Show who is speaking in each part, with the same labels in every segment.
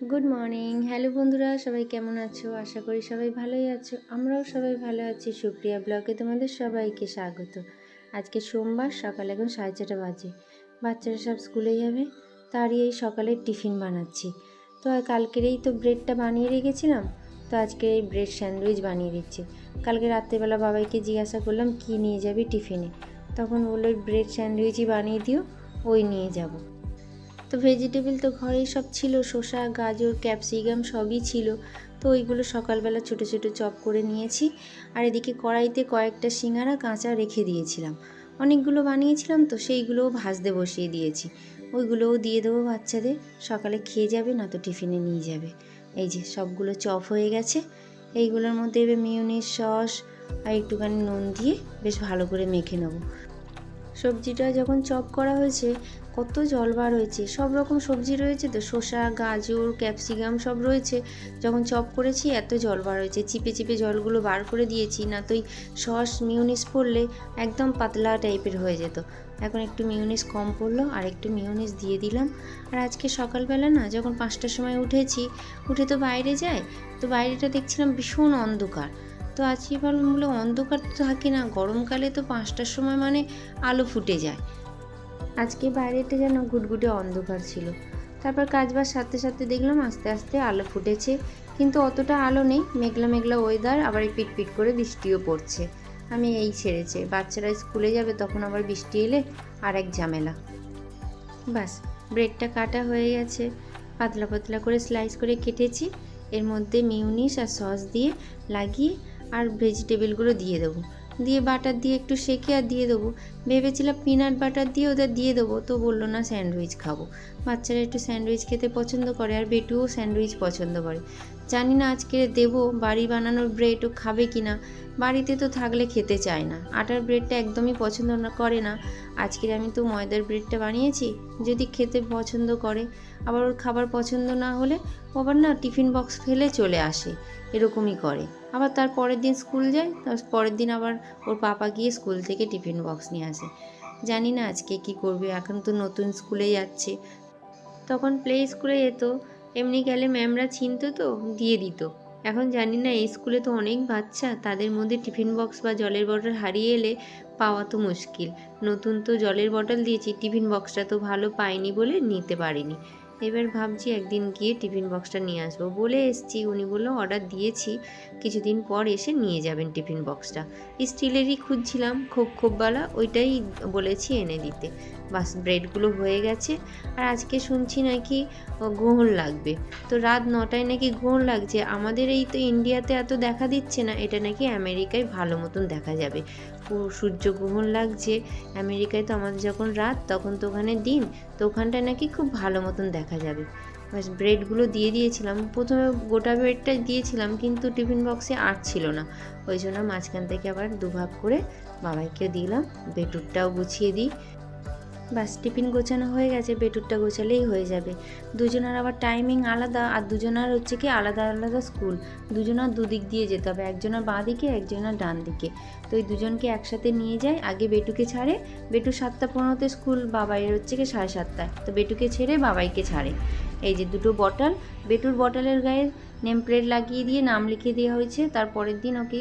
Speaker 1: Good morning hello বন্ধুরা, সবাই কেমন আছো? আশা করি সবাই ভালোই আছো। আমরাও সবাই ভালো আছি। সুপ্রিয়া ব্লগে তোমাদের সবাইকে স্বাগত। আজকে সোমবার, সকাল এখন সাড়ে ছটা বাজে। বাচ্চারা সব স্কুলে যাবে, তারই এই সকালের টিফিন বানাচ্ছি। তো কালকের এই তো ব্রেডটা বানিয়ে রেখেছিলাম, তো আজকে এই ব্রেড স্যান্ডউইচ বানিয়ে দিচ্ছি। কালকে রাত্রেবেলা বাবাইকে জিজ্ঞাসা করলাম, কি নিয়ে যাবি টিফিনে? তখন বলল ব্রেড স্যান্ডউইচই বানিয়ে দিও, ওই নিয়ে যাব। তো ভেজিটেবল তো ঘরেই সব ছিল, শসা, গাজর ক্যাপসিকাম সবই ছিল। তো ওইগুলো সকালবেলা ছোটো ছোটো চপ করে নিয়েছি আর এদিকে কড়াইতে কয়েকটা সিঙ্গারা কাঁচা রেখে দিয়েছিলাম। অনেকগুলো বানিয়েছিলাম তো সেইগুলোও ভাজতে বসিয়ে দিয়েছি। ওইগুলোও দিয়ে দেবো বাচ্চাদের, সকালে খেয়ে যাবে না তো টিফিনে নিয়ে যাবে। এই যে সবগুলো চপ হয়ে গেছে, এইগুলোর মধ্যে এবার মিউনিস সস আর একটুখানি নুন দিয়ে বেশ ভালো করে মেখে নেব। সবজিটা যখন চপ করা হয়েছে, কত জল বার হয়েছে। সব রকম সবজি রয়েছে তো, শসা, গাজর, ক্যাপসিকাম সব রয়েছে। যখন চপ করেছি, এত জল বার হয়েছে। চিপে চিপে জলগুলো বার করে দিয়েছি, না তো সস মিউনিস পড়লে একদম পাতলা টাইপের হয়ে যেত। এখন একটু মিউনিস কম পড়ল, আর একটু মিউনিস দিয়ে দিলাম। আর আজকে সকালবেলা না, যখন পাঁচটার সময় উঠেছি, উঠে তো বাইরে যায়, তো বাইরেটা দেখছিলাম ভীষণ অন্ধকার। তো আজকে ভাবলাম বলে অন্ধকার তো থাকে না। গরমকালে তো পাঁচটার সময় মানে আলো ফুটে যায়। আজকে বাইরেটা যেন ঘুটঘুটে অন্ধকার ছিল। তারপর কাজবার সাথে সাথে দেখলাম আস্তে আস্তে আলো ফুটেছে। কিন্তু অতটা আলো নেই, মেঘলা মেঘলা ওয়েদার আবার পিট পিট করে বৃষ্টিও পড়ছে। আমি এই ছেড়েছে। বাচ্চারা স্কুলে যাবে তখন আবার বৃষ্টি এলে আর এক ঝামেলা। বাস, ব্রেডটা কাটা হয়ে গেছে। পাতলা পাতলা করে স্লাইস করে কেটেছি। এর মধ্যে মিউনিস আর সস দিয়ে লাগিয়ে আর ভেজিটেবিলগুলো দিয়ে দেবো। দিয়ে বাটার দিয়ে একটু সেকে আর দিয়ে দেবো। ভেবেছিলাম পিনাট বাটার দিয়ে ওদের দিয়ে দেবো, তো বলল না স্যান্ডউইচ খাব। বাচ্চারা একটু স্যান্ডউইচ খেতে পছন্দ করে আর বেটুও স্যান্ডউইচ পছন্দ করে। জানি না আজকে দেবো, বাড়ি বানানোর ব্রেডও খাবে কি না বাড়িতে তো থাকলে খেতে চায় না। আটার ব্রেডটা একদমই পছন্দ না, করে না। আজকের আমি তো ময়দার ব্রেডটা বানিয়েছি, যদি খেতে পছন্দ করে। আবার ওর খাবার পছন্দ না হলে ও আবার না টিফিন বক্স ফেলে চলে আসে, এরকমই করে। আবার তার পরের দিন স্কুল যায়, তার পরের দিন আবার ওর পাপা গিয়ে স্কুল থেকে টিফিন বক্স নিয়ে আসে। জানি না আজকে কি করবে, এখন তো নতুন স্কুলে যাচ্ছে। তখন প্লে স্কুলে যেত এমনি গেলে ম্যামরা চিনত তো, দিয়ে দিত। এখন জানি না, এই স্কুলে তো অনেক বাচ্চা, তাদের মধ্যে টিফিন বক্স বা জলের বটল হারিয়ে এলে পাওয়া তো মুশকিল। নতুন তো জলের বটল দিয়েছি, টিফিন বক্সটা তো ভালো পাইনি বলে নিতে পারিনি। এবার ভাবছি একদিন গিয়ে টিফিন বক্সটা নিয়ে আসব। বলে এসছি, উনি বলল, অর্ডার দিয়েছি। কিছুদিন পর এসে নিয়ে যাবেন টিফিন বক্সটা। স্টিলেরই খুঁজছিলাম খোপ খোপওয়ালা ওইটাই বলেছি এনে দিতে। বাস, ব্রেডগুলো হয়ে গেছে। আর আজকে শুনছি নাকি গ্রহণ লাগবে। তো রাত নটায় নাকি গ্রহণ লাগছে। আমাদের এই তো ইন্ডিয়াতে এত দেখা দিচ্ছে না, এটা নাকি আমেরিকায় ভালো মতন দেখা যাবে। সূর্যগ্রহণ লাগছে। আমেরিকায় তো আমাদের যখন রাত, তখন তো ওখানে দিন, তো ওখানটায় নাকি খুব ভালো মতন দেখা যাবে। বাস ব্রেডগুলো দিয়ে দিয়েছিলাম। প্রথমে গোটা ব্রেডটা দিয়েছিলাম, কিন্তু টিফিন বক্সে আট ছিল না। ওই জন্য মাঝখান থেকে আবার দুভাগ করে বাবাইকে দিলাম। বেটুরটাও গুছিয়ে দিই। বাস, টিফিন গোছানো হয়ে গেছে বেটুরটা গোছালেই হয়ে যাবে। দুজনের আবার টাইমিং আলাদা, আর দুজনার হচ্ছে কি আলাদা আলাদা স্কুল। দুজনার দুদিক দিয়ে যেতে হবে, একজনের বাঁ দিকে, একজনের ডান দিকে। তো এই দুজনকে একসাথে নিয়ে যায়, আগে বেটুকে ছাড়ে। বেটু সাতটা পনেরোতে স্কুল বাবাইয়ের হচ্ছে কি সাড়ে সাতটায়। তো বেটুকে ছেড়ে বাবাইকে ছাড়ে। এই যে দুটো বটল, বেটুর বটলের গায়ে নেম প্লেট লাগিয়ে দিয়ে, নাম লিখে দেওয়া হয়েছে। তারপরের দিন ওকে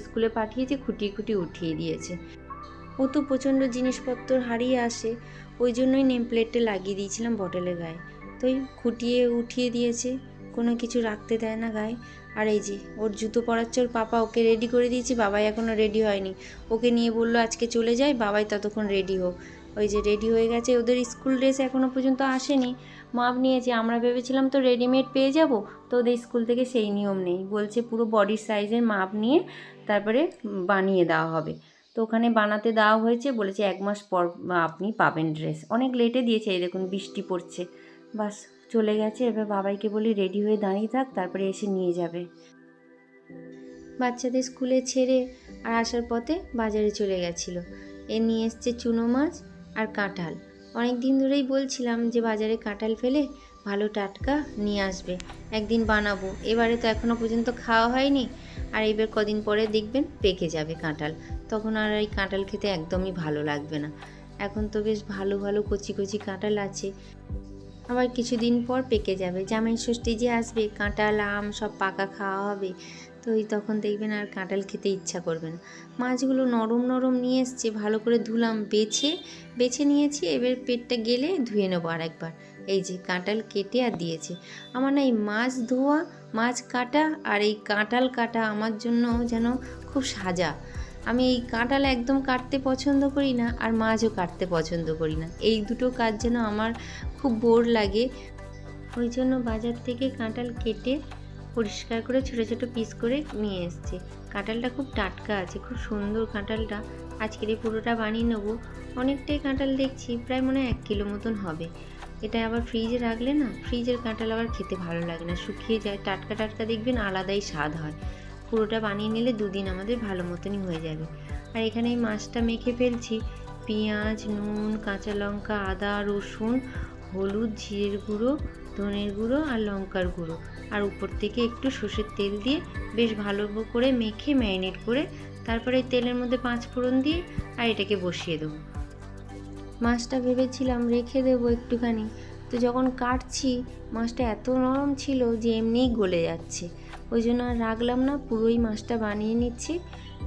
Speaker 1: স্কুলে পাঠিয়েছে, খুঁটিয়ে খুঁটিয়ে উঠিয়ে দিয়েছে। ও তো প্রচণ্ড জিনিসপত্র হারিয়ে আসে, ওই জন্যই নেম প্লেটটা লাগিয়ে দিয়েছিলাম বটলের গায়ে। তো খুঁটিয়ে উঠিয়ে দিয়েছে, কোনো কিছু রাখতে দেয় না গায়ে। আর এই যে, ওর জুতো পরাচ্ছে ওর পাপা ওকে রেডি করে দিয়েছি, বাবাই এখনও রেডি হয়নি। ওকে নিয়ে বলল, আজকে চলে যায় বাবাই ততক্ষণ রেডি হোক। ওই যে রেডি হয়ে গেছে, ওদের স্কুল ড্রেস এখনও পর্যন্ত আসেনি। মাপ নিয়েছে, আমরা ভেবেছিলাম তো রেডিমেড পেয়ে যাব, তো ওদের স্কুল থেকে সেই নিয়ম নেই। বলছে, পুরো বডির সাইজের মাপ নিয়ে তারপরে বানিয়ে দেওয়া হবে। তো ওখানে বানাতে দেওয়া হয়েছে, বলেছে এক মাস পর আপনি পাবেন ড্রেস। অনেক লেটে দিয়েছে, এই দেখুন বৃষ্টি পড়ছে। বাস, চলে গেছে। এবার বাবাইকে বলি রেডি হয়ে দাঁড়িয়ে থাক, তারপরে এসে নিয়ে যাবে। বাচ্চাদের স্কুলে ছেড়ে আর আসার পথে বাজারে চলে গেছিল। এ নিয়ে এসছে চুনো মাছ আর কাঁঠাল। অনেক দিন ধরেই বলছিলাম যে বাজারে কাঁঠাল ফেলে ভালো টাটকা নিয়ে আসবে, একদিন বানাবো। এবারে তো এখনও পর্যন্ত খাওয়া হয়নি। আর এবার কদিন পরে দেখবেন পেকে যাবে কাঁঠাল। তখন আর এই কাঁঠাল খেতে একদমই ভালো লাগবে না। এখন তো বেশ ভালো ভালো কচি কচি কাঁঠাল আছে। আবার কিছুদিন পর পেকে যাবে। জামাই ষষ্ঠী যে আসবে, কাঁঠাল, আম সব পাকা খাওয়া হবে। তো ওই তখন দেখবেন আর কাঁঠাল খেতে ইচ্ছা করবে না। মাছগুলো নরম নরম নিয়ে এসছে, ভালো করে ধুলাম, বেছে বেছে নিয়েছি। এবার পেটটা গেলে ধুয়ে নেব আর একবার এই যে কাঁঠাল কেটে আর দিয়েছে। আমার না এই মাছ ধোয়া, মাছ কাটা আর এই কাঁঠাল কাটা আমার জন্য যেন খুব সাজা। আমি এই কাঁঠাল একদম কাটতে পছন্দ করি না আর মাছও কাটতে পছন্দ করি না। এই দুটো কাজ যেন আমার খুব বোর লাগে। ওই জন্য বাজার থেকে কাঁঠাল কেটে পরিষ্কার করে ছোটো ছোটো পিস করে নিয়ে এসছে। কাঁঠালটা খুব টাটকা আছে, খুব সুন্দর কাঁঠালটা। আজকের এই পুরোটা বানিয়ে নেব। অনেকটাই কাঁঠাল দেখছি, প্রায় মনে হয় এক কিলো মতন হবে। এটা আবার ফ্রিজে রাখলে না ফ্রিজের কাঁঠাল আবার খেতে ভালো লাগে না। শুকিয়ে যায়, টাটকা টাটকা দেখবেন আলাদাই স্বাদ হয়। পুরোটা বানিয়ে নিলে দুদিন আমাদের ভালো মতনই হয়ে যাবে। আর এখানে এই মাছটা মেখে ফেলছি। পেঁয়াজ, নুন, কাঁচা লঙ্কা, আদা, রসুন, হলুদ, জিরের গুঁড়ো, ধনের গুঁড়ো আর লঙ্কার গুঁড়ো। আর উপর থেকে একটু সর্ষের তেল দিয়ে বেশ ভালো করে মেখে ম্যারিনেট করে তারপরে তেলের মধ্যে পাঁচ ফোড়ন দিয়ে আর এটাকে বসিয়ে দেবো। মাছটা ভেবেছিলাম রেখে দেবো একটুখানি। তো যখন কাটছি, মাছটা এত নরম ছিল যে এমনিই গলে যাচ্ছে। ওই জন্য আর রাখলাম না, পুরোই মাছটা বানিয়ে নিচ্ছি।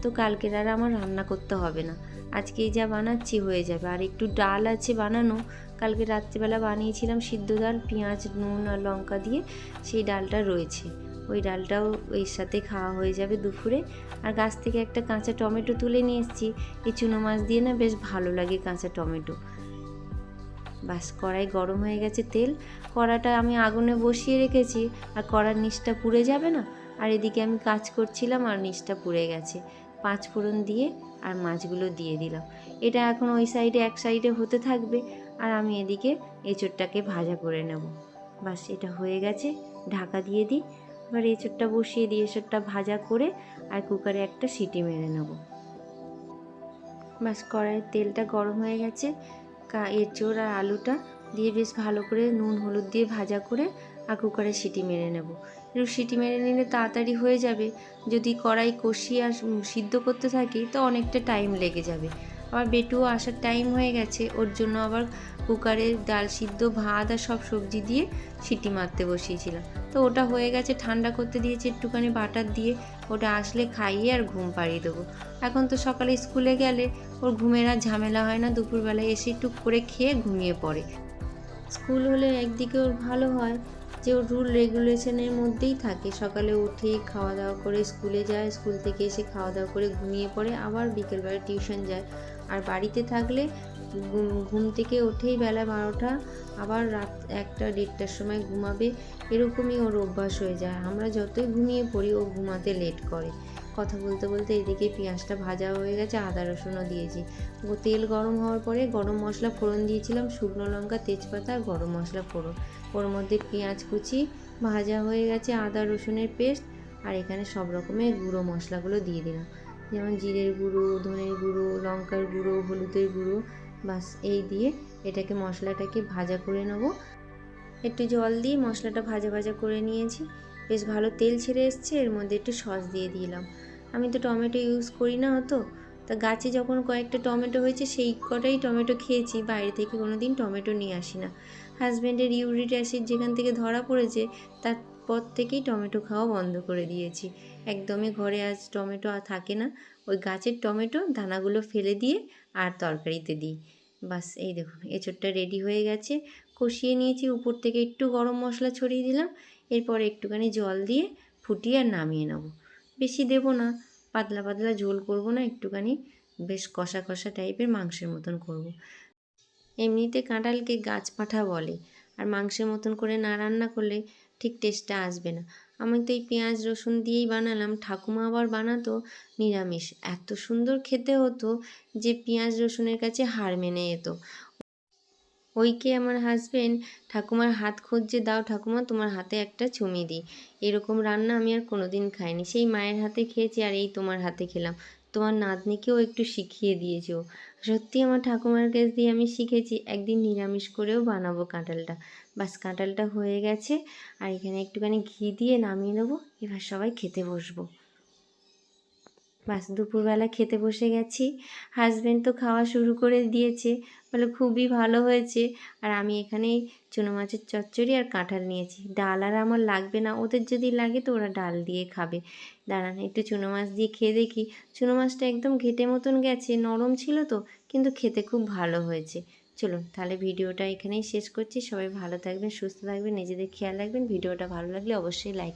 Speaker 1: তো কালকের আর আমার রান্না করতে হবে না। আজকেই যা বানাচ্ছি হয়ে যাবে। আর একটু ডাল আছে বানানো। কালকে রাত্রিবেলা বানিয়েছিলাম সিদ্ধ ডাল, পেঁয়াজ, নুন আর লঙ্কা দিয়ে। সেই ডালটা রয়েছে। ওই ডালটাও এর সাথে খাওয়া হয়ে যাবে দুপুরে। আর গাছ থেকে একটা কাঁচা টমেটো তুলে নিয়ে এসেছি। এই চুনো মাছ দিয়ে না বেশ ভালো লাগে কাঁচা টমেটো। বাস কড়াই গরম হয়ে গেছে তেল। কড়াটা আমি আগুনে বসিয়ে রেখেছি, আর কড়ার নিচটা পুড়ে যাবে না? আর এদিকে আমি কাজ করছিলাম, আর নিচটা পুড়ে গেছে। পাঁচ ফোড়ন দিয়ে আর মাছগুলো দিয়ে দিলাম। এটা এখন ওই সাইডে, এক সাইডে হতে থাকবে। আর আমি এদিকে এঁচোড়টাকে ভাজা করে নেব। বাস এটা হয়ে গেছে। ঢাকা দিয়ে দিই। এবার এঁচোড়টা বসিয়ে দিই এঁচোড়টা ভাজা করে আর কুকারে একটা সিটি মেরে নেব। বাস কড়াইয়ের তেলটা গরম হয়ে গেছে। কা এঁচোড় আর আলুটা দিয়ে বেশ ভালো করে নুন, হলুদ দিয়ে ভাজা করে আর কুকারে সিটি মেরে নেব। একটু সিটি মেরে নিলে তাড়াতাড়ি হয়ে যাবে। যদি কড়াই কষিয়ে আর সিদ্ধ করতে থাকি তো অনেকটা টাইম লেগে যাবে। আবার বেটুও আসার টাইম হয়ে গেছে। ওর জন্য আবার কুকারে ডাল সিদ্ধ, ভাত আর সব সবজি দিয়ে সিটি মারতে বসিয়েছিলাম। তো ওটা হয়ে গেছে, ঠান্ডা করতে দিয়েছি একটুখানি বাটার দিয়ে, ওটা আসলে খাইয়ে আর ঘুম পাড়িয়ে দেবো। এখন তো সকালে স্কুলে গেলে ওর ঘুমের আর ঝামেলা হয় না, দুপুরবেলায় এসে একটু করে খেয়ে ঘুমিয়ে পড়ে। স্কুল হলে একদিকে ওর ভালো হয়, যে ওর রুল রেগুলেশনের মধ্যেই থাকে। সকালে উঠে খাওয়া দাওয়া করে স্কুলে যায়, স্কুল থেকে এসে খাওয়া দাওয়া করে ঘুমিয়ে পড়ে, আবার বিকেলবেলা টিউশন যায়। আর বাড়িতে থাকলে ঘুম থেকে ওঠেই বেলা বারোটা, আবার রাত একটা দেড়টার সময় ঘুমাবে, এরকমই ওর অভ্যাস হয়ে যায়। আমরা যতই ঘুমিয়ে পড়ি, ও ঘুমাতে লেট করে। কথা বলতে বলতে এদিকে পেঁয়াজটা ভাজা হয়ে গেছে, আদা রসুনও দিয়েছি। তেল গরম হওয়ার পরে গরম মশলা ফোড়ন দিয়েছিলাম, শুকনো লঙ্কা, তেজপাতা আর গরম মশলা ফোড়ন। ওর মধ্যে পেঁয়াজ কুচি, ভাজা হয়ে গেছে আদা রসুনের পেস্ট, আর এখানে সব রকমের গুঁড়ো মশলাগুলো দিয়ে দিলাম। যেমন জিরের গুঁড়ো, ধনের গুঁড়ো, লঙ্কার গুঁড়ো, হলুদের গুঁড়ো, বাস এই দিয়ে এটাকে মশলাটাকে ভাজা করে নেব। একটু জল দিয়ে মশলাটা ভাজা ভাজা করে নিয়েছি। বেশ ভালো তেল ছেড়ে এসছে, এর মধ্যে একটু সস দিয়ে দিলাম। আমি তো টমেটো ইউজ করি না অত। তা গাছে যখন কয়েকটা টমেটো হয়েছে, সেই কটাই টমেটো খেয়েছি। বাইরে থেকে কোনো দিন টমেটো নিয়ে আসি না। হাজব্যান্ডের ইউরিক অ্যাসিড যেখান থেকে ধরা পড়েছে তারপর থেকেই টমেটো খাওয়া বন্ধ করে দিয়েছি। একদমই ঘরে আজ টমেটো আর থাকে না। ওই গাছের টমেটো দানাগুলো ফেলে দিয়ে আর তরকারিতে দিই। বাস, এই দেখুন, এঁচোড়টা রেডি হয়ে গেছে। কষিয়ে নিয়েছি, উপর থেকে একটু গরম মশলা ছড়িয়ে দিলাম। এরপর একটুখানি জল দিয়ে ফুটিয়ে আর নামিয়ে নেব। বেশি দেব না, পাতলা পাতলা ঝোল করব না, একটুখানি বেশ কষা কষা টাইপের মাংসের মতন করব। এমনিতে কাঁঠালকে গাছ পাঠা বলে, আর মাংসের মতন করে না রান্না করলে ঠিক টেস্টটা আসবে না। আমি তো এই পেঁয়াজ, রসুন দিয়েই বানালাম, ঠাকুমা আবার বানাতো নিরামিষ। এত সুন্দর খেতে হতো যে পেঁয়াজ, রসুনের কাছে হার মেনে যেত ওইকে আমার হাজবেন্ড ঠাকুমার হাত খুঁজছে, দাও ঠাকুমা, তোমার হাতে একটা চুমি দিই। এরকম রান্না আমি আর কোনোদিন খাইনি। সেই মায়ের হাতে খেয়েছি আর এই তোমার হাতে খেলাম। তোমার নাতনিকেও একটু শিখিয়ে দিয়েছ। সত্যি আমার ঠাকুমার কাছ দিয়ে আমি শিখেছি, একদিন নিরামিষ করেও বানাবো কাঁঠালটা। বাস কাঁঠালটা হয়ে গেছে। আর এখানে একটুখানি ঘি দিয়ে নামিয়ে নেব। এবার সবাই খেতে বসবো। বাস দুপুরবেলা খেতে বসে গেছি। হাজব্যান্ড তো খাওয়া শুরু করে দিয়েছে। বলে, খুবই ভালো হয়েছে। আর আমি এখানে চুনো মাছের চচ্চড়ি আর কাঁঠাল নিয়েছি। ডাল আর আমার লাগবে না। ওদের যদি লাগে তো ওরা ডাল দিয়ে খাবে। দাঁড়ান, একটু চুনো মাছ দিয়ে খেয়ে দেখি। চুনো মাছটা একদম ঘেটে মতন গেছে, নরম ছিল তো, কিন্তু খেতে খুব ভালো হয়েছে। চলুন তাহলে ভিডিওটা এখানেই শেষ করছি। সবাই ভালো থাকবেন, সুস্থ থাকবেন, নিজেদের খেয়াল রাখবেন। ভিডিওটা ভালো লাগলে অবশ্যই লাইক